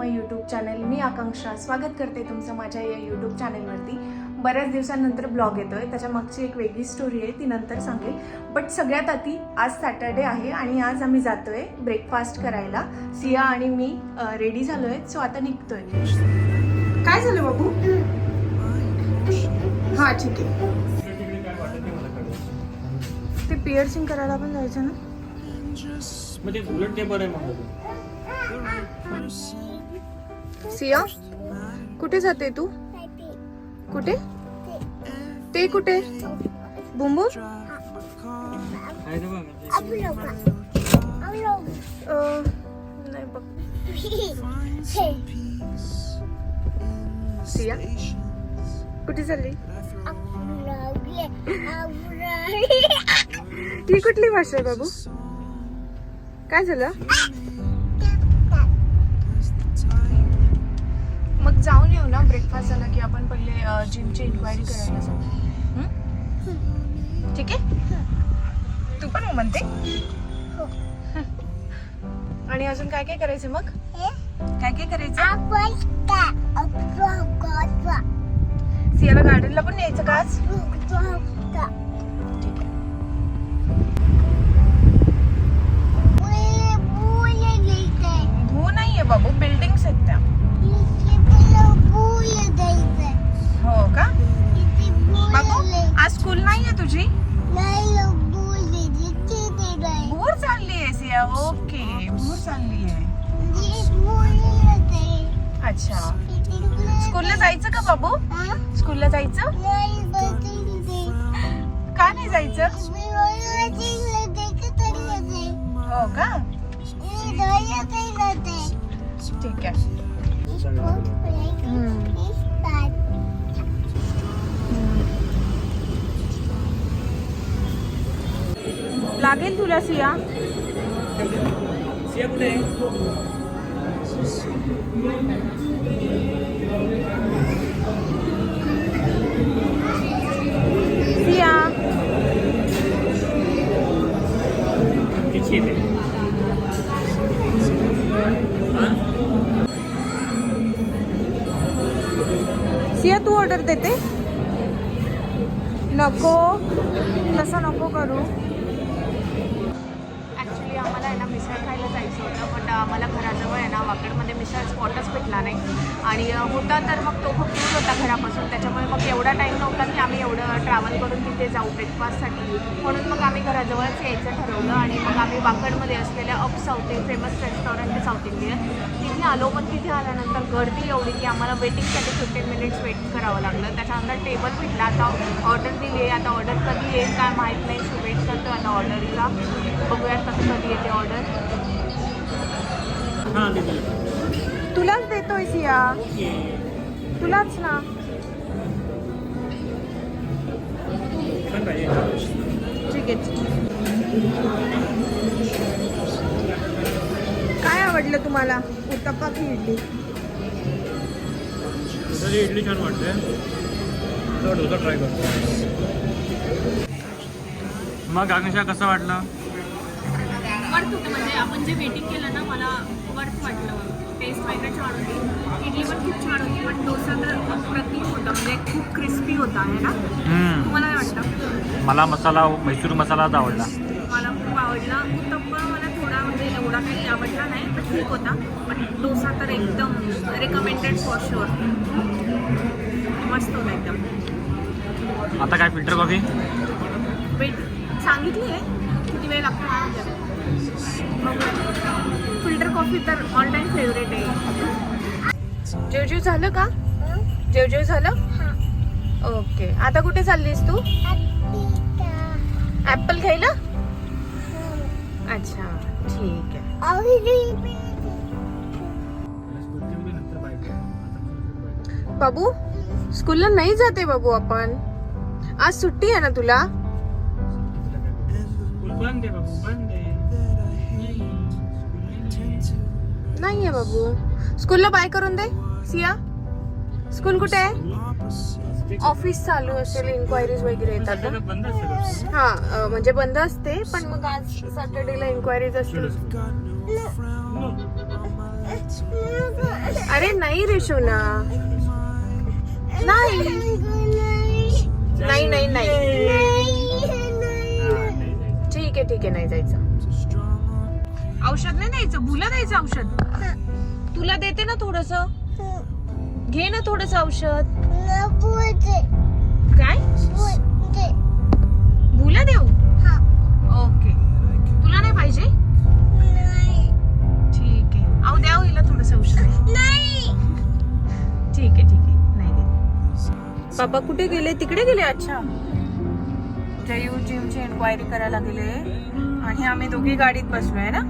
माय YouTube channel मी आकांक्षा. स्वागत करते तुमचं माझ्या या यूट्यूब चॅनलवरती. बऱ्याच दिवसांनंतर ब्लॉग येतोय. त्याच्या मागची एक वेगळी स्टोरी आहे ती नंतर सांगेल. बट सगळ्यात आधी आज सॅटर्डे आहे आणि आज आम्ही जातोय ब्रेकफास्ट करायला. सिया आणि मी रेडी झालोय. सो आता निघतोय. काय झालं बाबू? हा ठीक आहे. ते पिअर्सिंग करायला पण जायचं ना? म्हणजे उलट ते बरं आहे म्हणलं तू सिया कुठे जाते तू? कुठे? ते कुठे? बुंबू? नाही बघ. सिया कुठे चालली? ती कुठली भाषा आहे बाबू? काय झालं? मग जाऊन येऊ ना ब्रेकफास्ट झाला की आपण पहिले जिमची इन्क्वायरी करायला जाऊ. हं? ठीक आहे? तू पण हो म्हणते? आणि अजून काय काय करायचं मग? काय काय करायचं? सियाला गार्डनला पण न्यायचं का आज? अच्छा. स्कूलला जायचं का बाबू? स्कूलला जायचं? का नाही जायचं? हो का? ठीक आहे. लागेल तुला सिया? सिया कुठे आहे सिया तिची येते हा? सिया तू ऑर्डर देते नको तसं नको करू ॲक्च्युली आम्हाला आहे ना मिसळ खायला जायचं होतं बट आम्हाला घराजवळ आहे ना वाकडमध्ये मिसळ स्पॉटच भेटला नाही. आणि होता तर मग तो खूप दूर होता घरापासून. त्याच्यामुळे मग एवढा टाईम नव्हता की आम्ही एवढं ट्रॅव्हल करून तिथे जाऊ ब्रेकफास्टसाठी म्हणून मग आम्ही घराजवळच यायचं ठरवलं आणि मग आम्ही वाकडमध्ये असलेल्या Up South famous restaurant South Indian तिथे आलो पण तिथे आल्यानंतर गर्दी एवढी की आम्हाला वेटिंगसाठी फिफ्टीन मिनिट्स वेट करावं लागलं. त्याच्यानंतर टेबल भेटला. आता ऑर्डर दिली आहे. आता ऑर्डर कधी येईल काय माहीत नाही. वेट करतो आता ऑर्डरला बघूयात कसं कधी येते ऑर्डर तुलाच देतोय सिया. तुलाच ना. ठीक आहे. काय आवडलं तुम्हाला? उत्तप्पा की इडली? इडली छान वाटते. डोसा ट्राय करतो. मग आकांक्षा कसं वाटलं? वर्थ होतं. म्हणजे आपण जे वेटिंग केलं ना मला वर्थ वाटलं. टेस्ट वगैरे छान होती. इडली पण खूप छान होती पण डोसा तर अप्रतिम होता. म्हणजे खूप क्रिस्पी होता आहे ना? तुम्हाला काय वाटतं? मला मसाला मैसूर मसालाच आवडला. मला खूप आवडला. उत्तप्पा मला थोडा म्हणजे एवढा काही आवडला नाही पण ठीक होता. पण डोसा तर एकदम रेकमेंडेड फॉर शुअर मस्त होता एकदम. आता काय फिल्टर कॉफी वेट सांगितली आहे? किती वेळ लागतो? फिल्टर कॉफी तर ऑल टाइम फेवरेट आहे. जेवजेव झालं का? जेवजेव झालं? ओके आता कुठे चाललीस तू? ऍपल खायला? अच्छा ठीक आहे. बाबू स्कूलला नाही जाते बाबू आपण. आज सुट्टी आहे ना तुला? नाही आहे बाबू स्कूलला बाय करून दे सिया. स्कूल कुठे आहे? ऑफिस चालू असेल इन्क्वायरीज वगैरे येतात असतं हा म्हणजे बंद असते पण मग आज सॅटर्डेला इन्क्वायरीज असतील. अरे नाही रे शोना. नाही. नाही नाही नाही. ठीक आहे ठीक आहे नाही जायचं. औषध नाही द्यायचं बुला द्यायचं औषध. तुला देते ना थोडस. घे ना थोडस औषध. काय? बुला देऊ? ओके. तुला नाही पाहिजे? ठीक आहे. अहो द्या हो हिला थोडस औषध. ठीक आहे ठीक आहे. नाही देत. बाबा कुठे गेले? तिकडे गेले? अच्छा. जयू जिमची एन्क्वायरी करायला गेले. आणि आम्ही दोघी गाडीत बसलोय ना?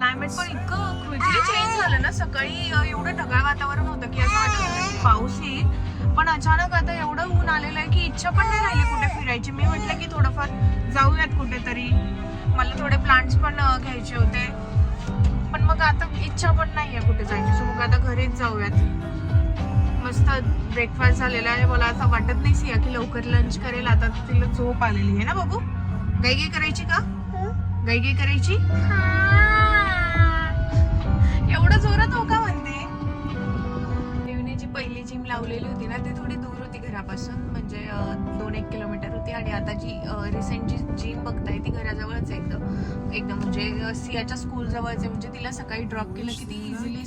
क्लायमेट पण इतकं क्विकली चेंज झालं ना सकाळी एवढं ढगाळ वातावरण होतं की असं वाटत होतं की पाऊस येईल. पण अचानक आता एवढं ऊन आलेलं आहे की इच्छा पण नाही राहिली कुठे फिरायची. मी म्हटलं की थोडंफार जाऊयात कुठेतरी. मला थोडे प्लांट्स पण घ्यायचे होते. पण मग आता इच्छा पण नाही आहे कुठे जायची. सो मग आता घरीच जाऊयात. मस्त ब्रेकफास्ट झालेला आहे. मला असं वाटत नाही सिया की लवकर लंच करेल. आता तिला झोप आलेली आहे ना बाबू? गाई गाई करायची का? गाई गाई करायची? एवढं जोरात हो का म्हणते? देवने पहिली जिम लावलेली होती ना ती थोडी दूर होती घरापासून. म्हणजे दोन एक किलोमीटर होती आणि आता जी रिसेंट जी जिम बघताय ती घराजवळच आहे एकदम. एकदम म्हणजे सियाच्या स्कूल जवळच आहे. म्हणजे तिला सकाळी ड्रॉप केलं की ती इझिली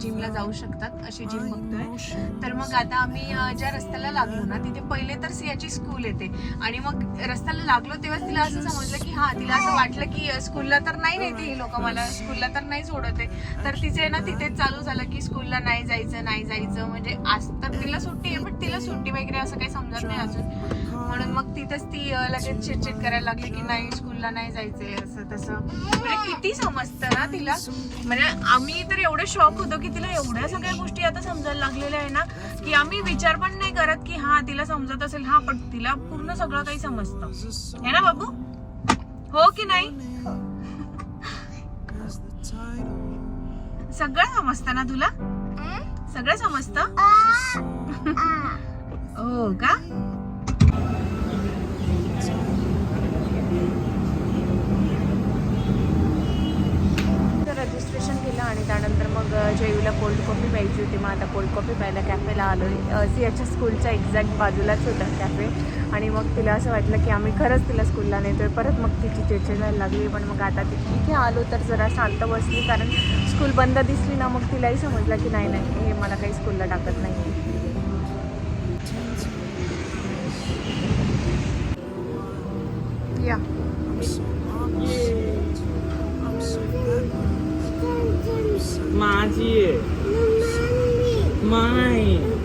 जिमला जाऊ शकतात अशी जिम बघतोय. तर मग आता आम्ही ज्या रस्त्याला लागलो ना तिथे पहिले तर सियाची स्कूल येते. आणि मग रस्त्याला लागलो तेव्हा तिला असं समजलं की हा तिला असं वाटलं की स्कूलला तर नाही नेते ही लोक मला. स्कूलला तर नाही सोडत आहे. तर तिचे ना तिथेच चालू झालं की स्कूलला नाही जायचं नाही जायचं. म्हणजे आज तर तिला सुट्टी आहे पण तिला सुट्टी वगैरे असं काही समजत नाही अजून. म्हणून मग तिथेच ती लगेच चिडचिड करायला लागली की नाही स्कूलला नाही जायचंय असं तसं. म्हणजे किती समजतं ना तिला. म्हणजे आम्ही तर एवढे शॉक होतो की तिला एवढ्या सगळ्या गोष्टी आता समजायला लागलेल्या आहे ना की आम्ही विचार पण नाही करत की हा तिला समजत असेल हा पण तिला पूर्ण सगळं काही समजतं. है ना बाबू? हो की नाही? सगळं समजतं ना तुला? सगळं समजतं? हो का? रजिस्ट्रेशन केलं आणि त्यानंतर मग जयूला कोल्ड कॉफी प्यायची होती. मग आता कोल्ड कॉफी प्यायला कॅफेला आलो सियाच्या स्कूलच्या एक्झॅक्ट बाजूलाच होतं कॅफे आणि मग तिला असं वाटलं की आम्ही खरंच तिला स्कूलला नेतोय. परत मग तिची चिडचिड व्हायला लागली. पण मग आता ती इथे आलो तर जरा शांत बसली. कारण स्कूल बंद दिसली ना मग तिलाही समजलं की नाही नाही हे मला काही स्कूलला टाकत नाही या माझी माय घरी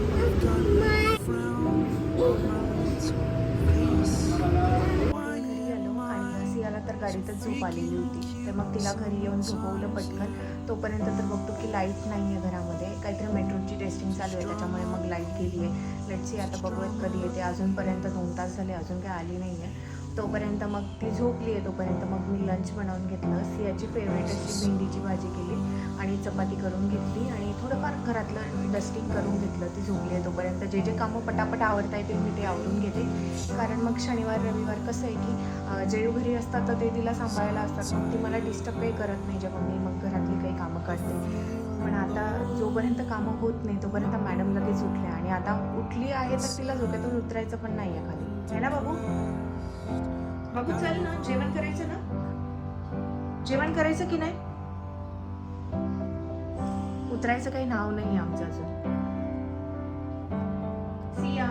झोप आलेली होती. तर मग तिला घरी येऊन झोपवलं पटकन. तोपर्यंत तर बघतो की लाइट नाही आहे घरामध्ये. काहीतरी मेट्रोची टेस्टिंग चालू आहे. त्याच्यामुळे मग लाइट गेली आहे लेटसी आता बघूयात कधी येते. अजूनपर्यंत दोन तास झाले. अजून काही आली नाही आहे तोपर्यंत मग ती झोपली आहे तोपर्यंत मग मी लंच बनवून घेतलं. सियाची फेवरेट अशी भेंडीची भाजी केली आणि चपाती करून घेतली आणि थोडंफार घरातलं डस्टिंग करून घेतलं. ती झोपली आहे तोपर्यंत. जे जे कामं पटापट आवडता येतील मी ते आवरून घेते. कारण मग शनिवार रविवार कसं आहे की अं, जयू घरी असतात तर ते तिला सांभाळायला असतात. मग ती मला डिस्टर्ब काही करत नाही. जेव्हा मी मग घरातली काही कामं करते. पण आता जोपर्यंत कामं होत नाही तोपर्यंत मॅडम लगेच उठल्या. आणि आता उठली आहे तर तिला झोक्यातून उतरायचं पण नाही आहे खाली. आहे ना बाबू? बाबू चल ना? जेवण करायचं ना? जेवण करायचं की नाही? उतरायचं काही नाव नाही आमचं अजून. सिया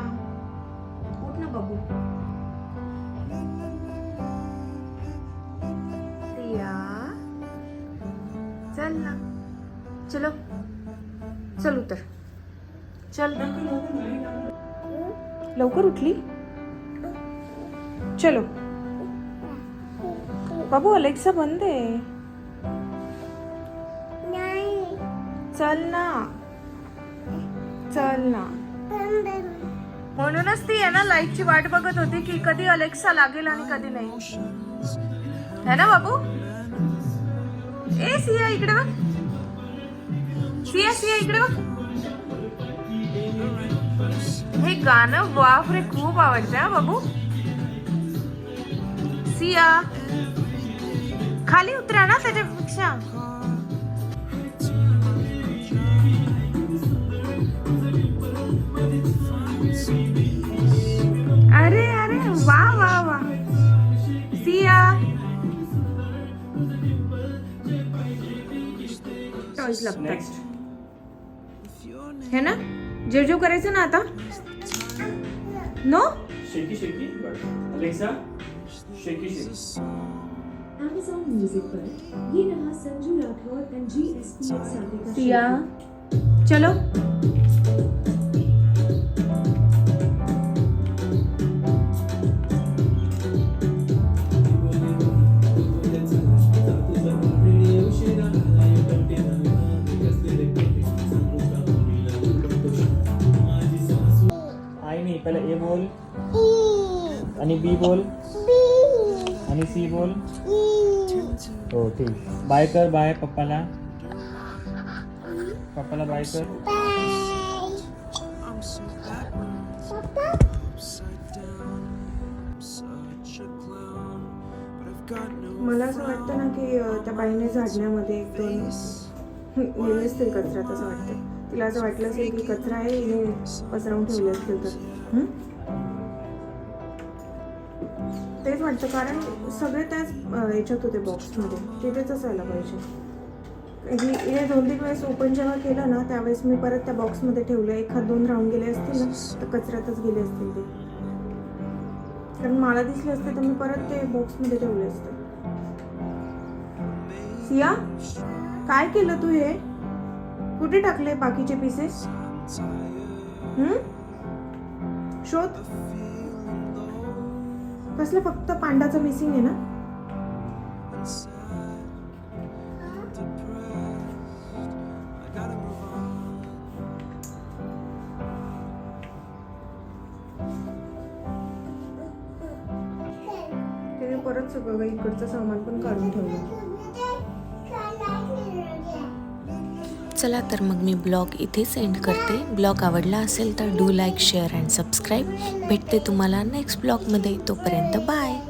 उठ ना बघू सिया चल ना. चलो. चल उतर. चल. लवकर उठली? चलो। बाबू अलेक्सा बंद आहे. चल ना. चल ना. म्हणूनच ती आहे ना लाईटची वाट बघत होती की कधी अलेक्सा लागेल आणि कधी नाही. है ना बाबू? ए सिया इकडे बघ. सिया सिया इकडे बघ. हे गाणं बापरे खूप आवडतं हा बाबू. सिया खाली उतरा ना त्याच्यापेक्षा. अरे अरे वा वा वा. सिया टॉयज लागतात हे ना? जेजू करायचं ना आता? नो शेकी शेकी अलेक्सा Amazon Music पर ये रहा Sanju Rathore and G S P एक साथी का सिया चलो। आई नाही पहिला ए बोल आणि बी बोल। आणि सी बोल. हो ठीक. बाय कर बाय पप्पाला. पप्पाला बाय कर. मला असं वाटतं ना की त्या बाईने झाडण्यामध्ये एक दोन नेले असतील कचरा तसं वाटतं. तिला असं वाटलं असेल की कचरा आहे हिने पसरवून ठेवले असतील तर. तेच वाटतं कारण सगळे त्याच याच्यात होते बॉक्समध्ये तिथेच असायला पाहिजे. ही हे दोन तीन वेळेस ओपन जेव्हा केलं ना त्यावेळेस मी परत त्या बॉक्समध्ये ठेवलं. एखाद दोन राऊंड गेले असतील ना तर कचऱ्यातच गेले असतील ते. कारण मला दिसले असते तर मी परत ते बॉक्समध्ये ठेवले असते. सिया काय केलं तू हे? कुठे टाकले बाकीचे पीसेस शोध. कसलं फक्त पांडाचं मिसिंग आहे ना? परत सगळं इकडचं सामान पण काढून ठेवलं. चला तर मग मी ब्लॉग इथेच सेंड करते. ब्लॉग आवडला असेल तर do like share and subscribe. भेटते तुम्हाला नेक्स्ट ब्लॉगमध्ये. तोपर्यंत बाय.